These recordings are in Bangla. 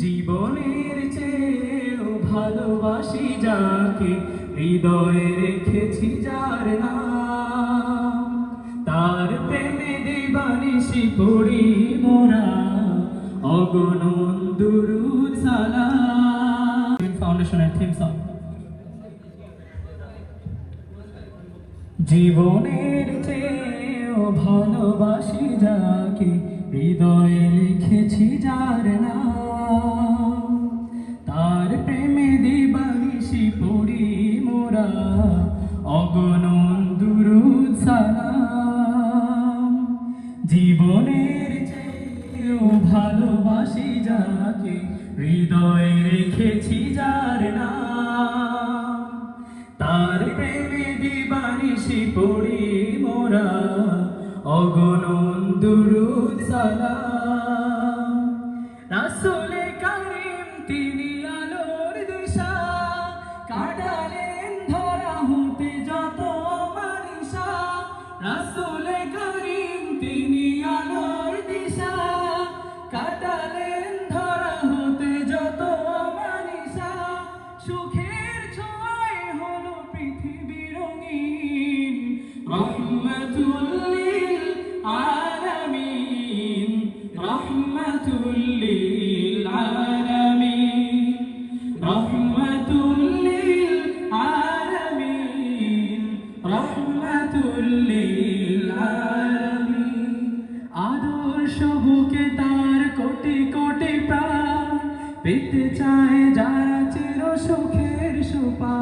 জীবনের চেয়েও ভালোবাসি যাকে, হৃদয়ে রেখেছি যার নাম। তার প্রেমে দিবানিসি পড়ি মোরা, অগণন দুরুদ ফাউন্ডেশনের থিম সং জীবনের চেয়েও ভালোবাসি যাকে, হৃদয়ে লিখেছি যার নাম। তার প্রেমে দিবানিসি পড়ি মোরা অগণন দুরুদ সালাম। জীবনের চেয়েও ভালোবাসি যাকে, হৃদয়ে রেখেছি যার নাম। তার প্রেমে দিবানিসি পড়ি অগণন দুরুদ সালাম। রাসূলে কারীম, তিনি আলোর দিশা। কাটালেন ধরা হতে যত মানিসা রাসূলে কারীম, তিনি আলোর দিশা। কাটালেন ধরা হতে যত মানিসা সুখের ছোঁয়ায় হলো পৃথিবী রঙিন। বুকে তার কোটি কোটি প্রাণ পেতে চায় যারা চির সুখের সোপা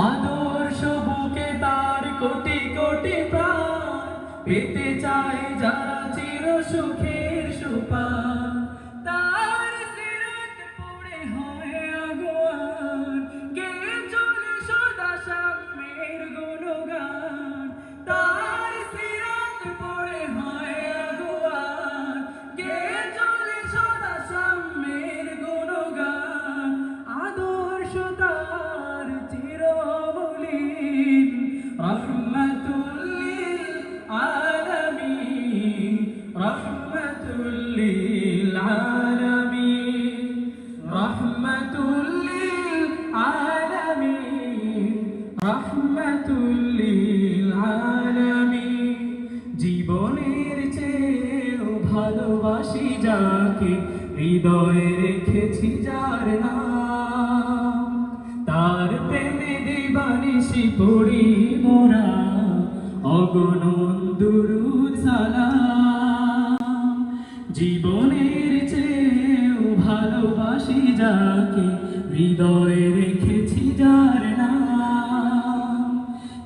আদর বুকে তার কোটি কোটি প্রাণ পেতে চায় যারা চির সুখের সুপা জীবনের চেয়েও ভালোবাসি যাকে, হৃদয়ে রেখেছি যার নাম। তার প্রেমে দিবানিসি পড়ি মোরা, অগণন দুরুদ সালাম। জীবনের ভালোবাসি যাকে হৃদয়ে রেখেছি যার নাম।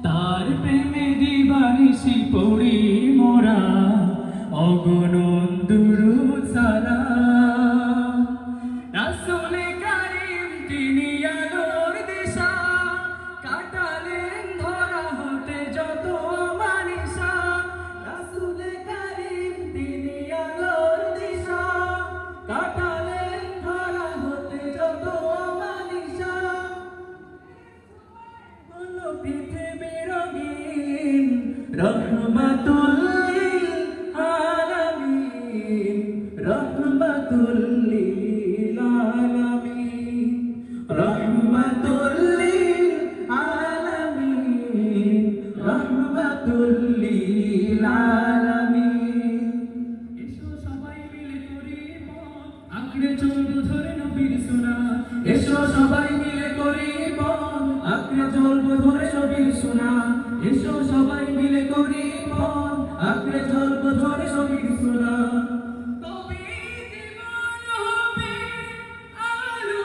তার প্রেমে দিবানিসি পড়ি মোরা অগণন রঙিন রহমাতুল্লিল আঁকড়ে চলবো ধরে নবীর সোনা এসো সবাই মিলে করি মন আঁকড়ে চলবো ধরে নবীর সোনা তবে জীবন হবে আলোয়